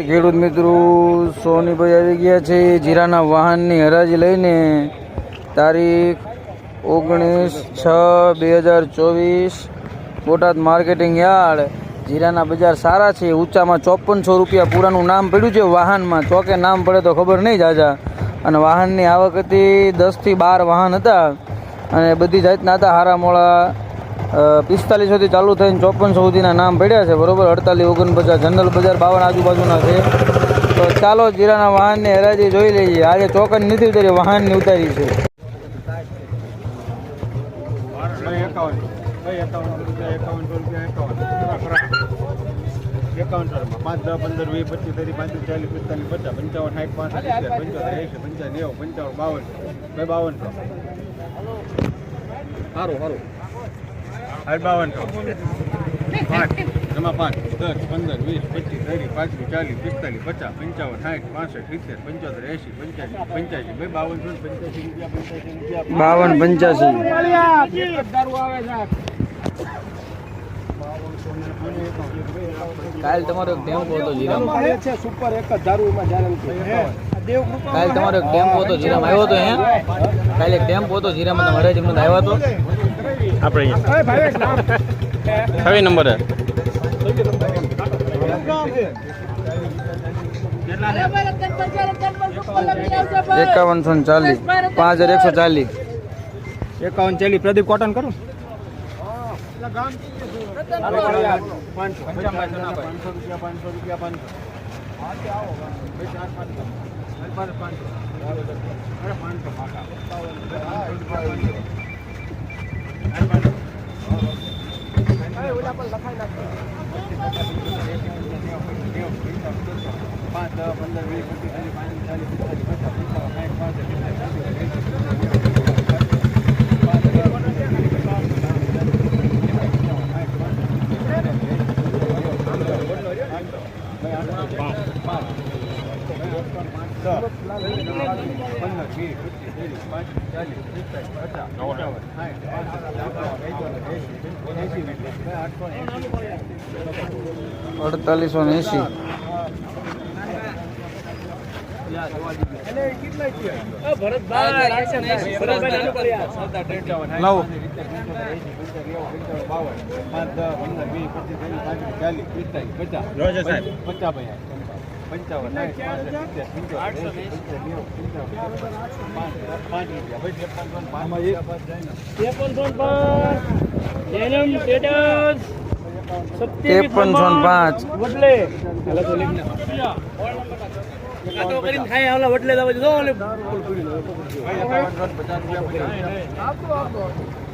ખેડૂત મિત્રો, સોનીભાઈ આવી ગયા છે જીરાના વાહનની હરાજી લઈને. તારીખ ઓગણીસ છ બે હજાર ચોવીસ. Botad marketing yard. જીરાના બજાર સારા છે, ઊંચામાં ચોપનસો રૂપિયા પૂરાનું નામ પડ્યું છે વાહનમાં. ચોકે નામ પડે તો ખબર નહીં જાજા. અને વાહનની આવક હતી દસથી બાર વાહન હતા. અને બધી જાતના હતા હારા મોળા પિસ્તાલીસોથી ચાલુ થઈને ચોપનસો સુધીના નામ પડ્યા છે, બરોબર? અડતાલીસ, ઓગણપચાસ, જનરલ બજાર બાવન આજુબાજુના છે. તો ચાલો, જીરાના વાહનની હરાજી જોઈ લઈએ. આજે ચોકન નથી ઉતારી, વાહનની ઉતારી છે. પિસ્તાલીસ સારું સારું. હાલ બાવન. પાંચ. એમાં પાંચ દસ પંદર વીસ પચીસ ત્રીસ પાંત્રીસ ચાલીસ પિસ્તાલીસ પચાસ પંચાવન સાઠ પાસઠ સિત્તેર પંચોતેર એસી પંચ્યાસી પંચ્યાસી. ભાઈ બાવન સો પંચ્યાસી રૂપિયા પંચ્યાસી રૂપિયા બાવન પંચ્યાસી. કાલ તમારો એક ટેમ્પો હતો જીરામાં. છે સુપર એક જ દારૂ એમાં જાણે કાલ તમારો એક ટેમ્પો હતો જીરામાં. આવ્યો હતો હે કાલે એક ટેમ્પો હતો જીરામાં. તમે હરાજી મને આવ્યો હતો આપણે કઈ નંબર હે એકાવનસો ને ચાલીસ પાંચ હજાર એકસો ચાલીસ એકાવન ચાલી પ્રદીપ કોટન કરું પાંચ દસ પંદર વીસ પચીસ ત્રીસ પાંત્રીસ ચાલીસ પિસ્તાલીસ પચાસ પંચાવન સાઠ પાંસઠ અડતાલીસો ને એંસી લાવો પાંચ દસ પંદર વીસ પચીસ ત્રીસ પાંત્રીસ ચાલીસ પિસ્તાલીસ પચાસ. પચાસ પંચાવન સાઠ પાંસઠ સિત્તેર પંચોતેર એંશી પંચોતેર નેવું પંચાવન પાંચ પાંચ વટલે ભાઈ પાંચ ને.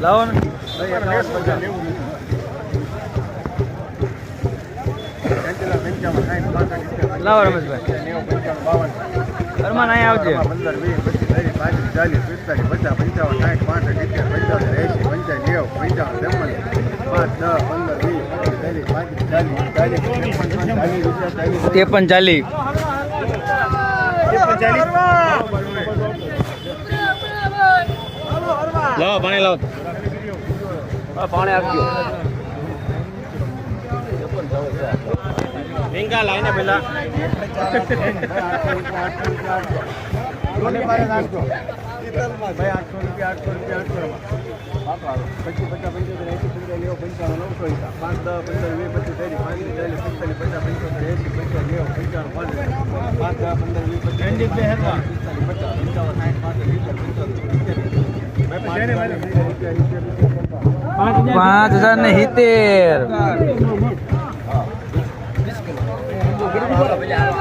લાવો ને રમેશભાઈ. અરમાન અહીંયા આવજે. પંદર વીસ પચીસ ત્રીસ પાંત્રીસ ચાલીસ પિસ્તાલીસ પચાસ પંચાવન સાઠ પાંસઠ સિત્તેર પંચાવન એસી પંચાવન નેવ પંચાવન ત્રેપન પાંચ દસ પંદર વીસ પચીસ ત્રીસ પાંત્રીસ ચાલીસ ચાલીસ ત્રેપન ચાલીસ ત્રેપન ચાલીસ ત્રેપન ચાલી. લાવો પાણી લાવો પાણી આપજો રીંગા લાઈને પેલા કોની પાસે નાખજો ભાઈ આઠસો રૂપિયા આઠસો રૂપિયા આઠસો પચીસ પચાસ પંચોતેર એંસી પંચાવન નેવું પંચાવન નવસો હિસાબ પાંચ દસ પંદર વીસ પચીસ ત્રીસ પાંત્રીસ ચાલીસ પિસ્તાલીસ પચાસ પંચોતેર એંસી પંચાવન નેવું પંચાવન પાંચ પાંચ દસ પંદર વીસ પચીસ પિસ્તાલીસ પચાસ પંચાવન સાઠ પાંસઠ સિત્તેર પંચોતેર પાંચ હજાર ને સિત્તેર. પાંચ હજાર રૂપિયા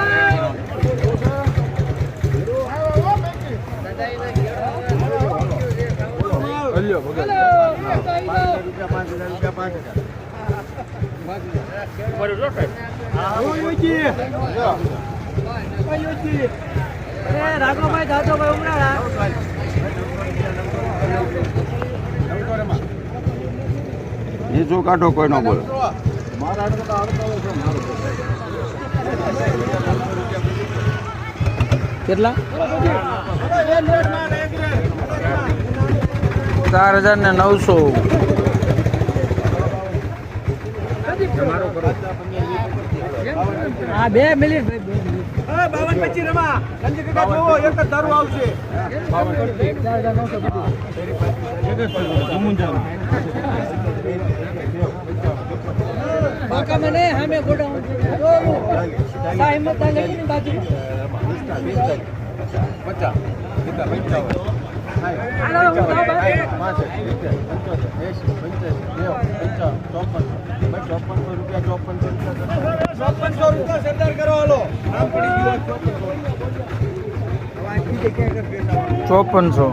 નીચું કાઢો કોઈ ન બોલે. કેટલા? ચાર હજાર ને નવસો. હા બે મિનિટ. પચીસ રમા સંજય કાકા જોવો એક જ દારૂ આવશે ચોપનસો. રૂપિયા સરદાર કરો હાલો નામ પડી ગયું ચોપનસો.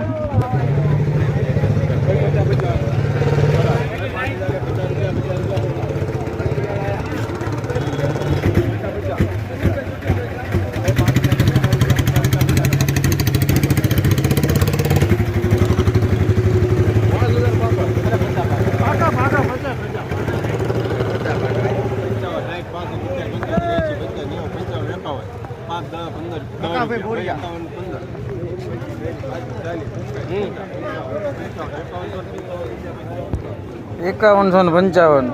એકાવનસો ને પંચાવન.